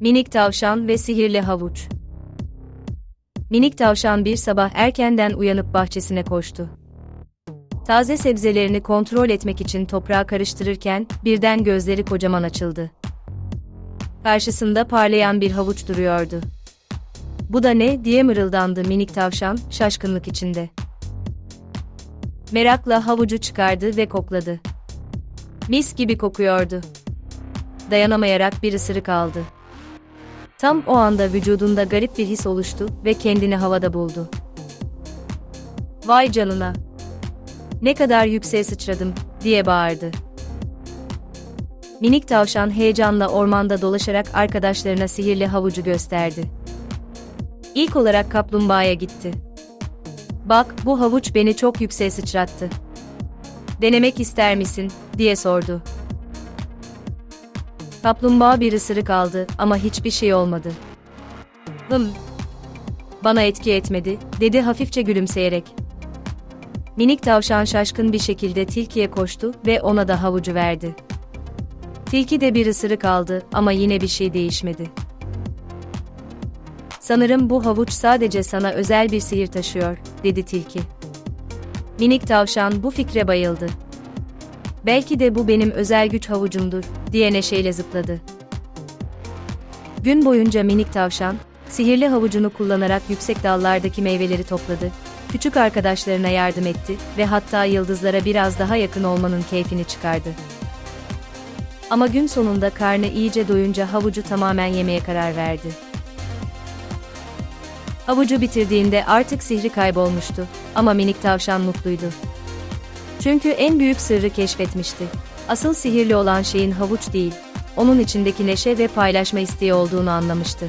Minik tavşan ve sihirli havuç. Minik tavşan bir sabah erkenden uyanıp bahçesine koştu. Taze sebzelerini kontrol etmek için toprağa karıştırırken birden gözleri kocaman açıldı. Karşısında parlayan bir havuç duruyordu. Bu da ne diye mırıldandı minik tavşan şaşkınlık içinde. Merakla havucu çıkardı ve kokladı. Mis gibi kokuyordu. Dayanamayarak bir ısırık aldı. Tam o anda vücudunda garip bir his oluştu ve kendini havada buldu. Vay canına! Ne kadar yükseğe sıçradım, diye bağırdı. Minik tavşan heyecanla ormanda dolaşarak arkadaşlarına sihirli havucu gösterdi. İlk olarak kaplumbağaya gitti. Bak, bu havuç beni çok yükseğe sıçrattı. Denemek ister misin, diye sordu. Kaplumbağa bir ısırık aldı ama hiçbir şey olmadı. Hım. Bana etki etmedi, dedi hafifçe gülümseyerek. Minik tavşan şaşkın bir şekilde tilkiye koştu ve ona da havucu verdi. Tilki de bir ısırık aldı ama yine bir şey değişmedi. Sanırım bu havuç sadece sana özel bir sihir taşıyor, dedi tilki. Minik tavşan bu fikre bayıldı. Belki de bu benim özel güç havucumdur, diye neşeyle zıpladı. Gün boyunca minik tavşan, sihirli havucunu kullanarak yüksek dallardaki meyveleri topladı, küçük arkadaşlarına yardım etti ve hatta yıldızlara biraz daha yakın olmanın keyfini çıkardı. Ama gün sonunda karnı iyice doyunca havucu tamamen yemeye karar verdi. Havucu bitirdiğinde artık sihri kaybolmuştu ama minik tavşan mutluydu. Çünkü en büyük sırrı keşfetmişti. Asıl sihirli olan şeyin havuç değil, onun içindeki neşe ve paylaşma isteği olduğunu anlamıştı.